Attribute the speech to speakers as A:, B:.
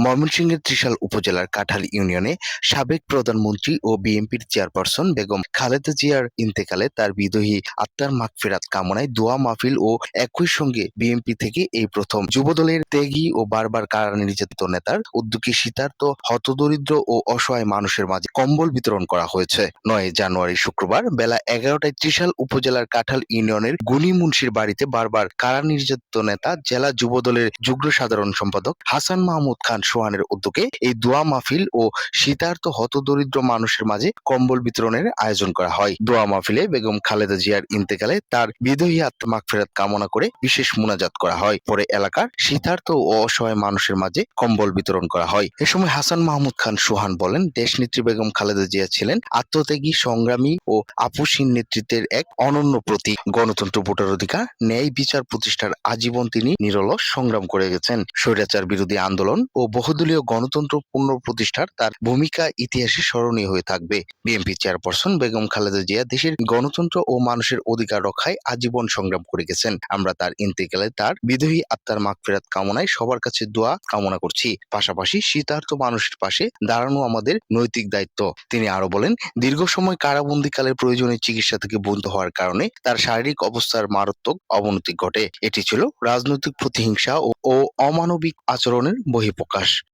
A: ময়মনসিংহের ত্রিশাল উপজেলার কাঠাল ইউনিয়নে সাবেক প্রধানমন্ত্রী ও বিএনপির চেয়ারপারসন বেগম খালেদা জিয়ার ইন্তেকালে তার বিদোহী আত্মার মাগফিরাত কামনায় দোয়া মাহফিল ও একই সঙ্গে বিএনপি থেকে এই প্রথম যুবদলের ত্যাগী ও বারবার কারা নির্যাতিত নেতার উদ্যোগী শীতার্থ, হতদরিদ্র ও অসহায় মানুষের মাঝে কম্বল বিতরণ করা হয়েছে। নয় জানুয়ারি শুক্রবার বেলা এগারোটায় ত্রিশাল উপজেলার কাঠাল ইউনিয়নের গুনি মুন্সির বাড়িতে বারবার কারা নির্যাতিত নেতা জেলা যুবদলের যুগ্ম সাধারণ সম্পাদক হাসান মাহমুদ খান সোহানের উদ্যোগে এই দোয়া মাহফিল ও শীতার্থ হতদরিদ্র মানুষের মাঝে কম্বল বিতরণের আয়োজন করা হয়। দোয়া মাহফিলে বেগম খালেদা জিয়ার ইন্তেকালে তার বিদয়ী আত্মা মাগফিরাত কামনা করে বিশেষ মুনাজাত করা হয়। পরে এলাকার শীতার্থ ও অসহায় মানুষের মাঝে কম্বল বিতরণ করা হয়। এ সময় হাসান মাহমুদ খান সোহান বলেন, দেশনেত্রী বেগম খালেদা জিয়া ছিলেন আত্মত্যাগী, সংগ্রামী ও আপুসীন নেতৃত্বের এক অনন্য প্রতীক। গণতন্ত্র ভোটার অধিকার, ন্যায় বিচার প্রতিষ্ঠার আজীবন তিনি নিরলস সংগ্রাম করে গেছেন। স্বৈরাচার বিরোধী আন্দোলন ও বহুদলীয় গণতন্ত্র পুনঃপ্রতিষ্ঠার তার ভূমিকা ইতিহাসে স্মরণীয় হয়ে থাকবে। বিএনপি চেয়ারপারসন বেগম খালেদা জিয়া দেশের গণতন্ত্র ও মানুষের অধিকার রক্ষায় আজীবন সংগ্রাম করে গেছেন। আমরা তার ইন্তেকালে তার বিদয়ী আত্মার মাগফিরাত কামনায় সবার কাছে দোয়া কামনা করছি। পাশাপাশি শীতার্থ মানুষের পাশে দাঁড়ানো আমাদের নৈতিক দায়িত্ব। তিনি আরও বলেন, দীর্ঘ সময় কারাবন্দীকালের প্রয়োজনীয় চিকিৎসা থেকে বন্ধ হওয়ার কারণে তার শারীরিক অবস্থার মারাত্মক অবনতি ঘটে। এটি ছিল রাজনৈতিক প্রতিহিংসা ও অমানবিক আচরণের বহিঃপ্রকাশ। প্রকাশ